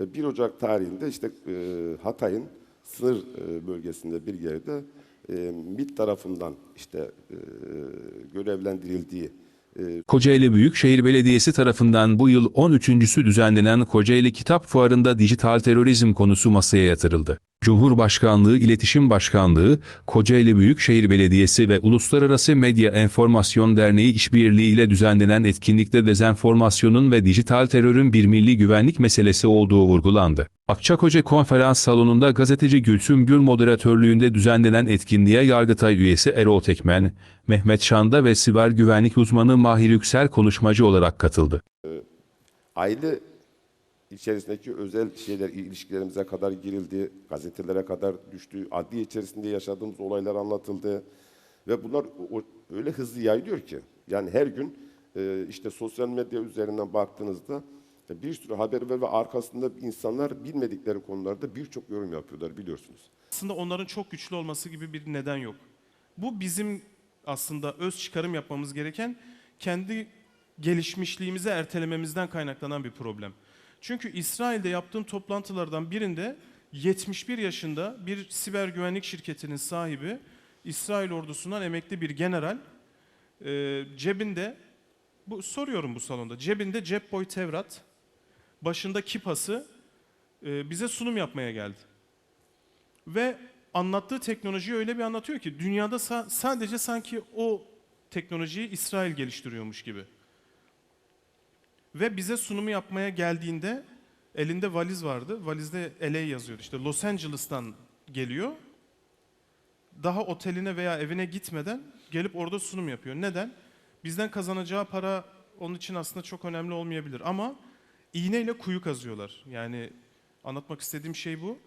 E, 1 Ocak tarihinde işte e, Hatay'ın sınır e, bölgesinde bir yerde e, MİT tarafından işte e, görevlendirildiği e, Kocaeli Büyükşehir Belediyesi tarafından bu yıl 13.sü düzenlenen Kocaeli Kitap Fuarı'nda dijital terörizm konusu masaya yatırıldı. Cumhurbaşkanlığı İletişim Başkanlığı, Kocaeli Büyükşehir Belediyesi ve Uluslararası Medya Enformasyon Derneği işbirliğiyle düzenlenen etkinlikte dezenformasyonun ve dijital terörün bir milli güvenlik meselesi olduğu vurgulandı. Akçakoca Konferans Salonu'nda gazeteci Gülsüm Gül moderatörlüğünde düzenlenen etkinliğe Yargıtay üyesi Erol Tekmen, Mehmet Şanda ve siber güvenlik uzmanı Mahir Yüksel konuşmacı olarak katıldı. aile içerisindeki özel şeyler, ilişkilerimize kadar girildi, gazetelere kadar düştü, adli içerisinde yaşadığımız olaylar anlatıldı. Ve bunlar o- öyle hızlı yayılıyor ki, yani her gün e, işte sosyal medya üzerinden baktığınızda e, bir sürü haber var ve arkasında insanlar bilmedikleri konularda birçok yorum yapıyorlar biliyorsunuz. aslında onların çok güçlü olması gibi bir neden yok. Bu bizim aslında öz çıkarım yapmamız gereken kendi gelişmişliğimizi ertelememizden kaynaklanan bir problem. Çünkü İsrail'de yaptığım toplantılardan birinde 71 yaşında bir siber güvenlik şirketinin sahibi İsrail ordusundan emekli bir general e, cebinde bu soruyorum bu salonda cebinde cep boy Tevrat başında kipası e, bize sunum yapmaya geldi. Ve anlattığı teknolojiyi öyle bir anlatıyor ki dünyada sa- sadece sanki o teknolojiyi İsrail geliştiriyormuş gibi. Ve bize sunumu yapmaya geldiğinde elinde valiz vardı. Valizde LA yazıyordu. İşte Los Angeles'tan geliyor. Daha oteline veya evine gitmeden gelip orada sunum yapıyor. Neden? Bizden kazanacağı para onun için aslında çok önemli olmayabilir ama iğneyle kuyu kazıyorlar. Yani anlatmak istediğim şey bu.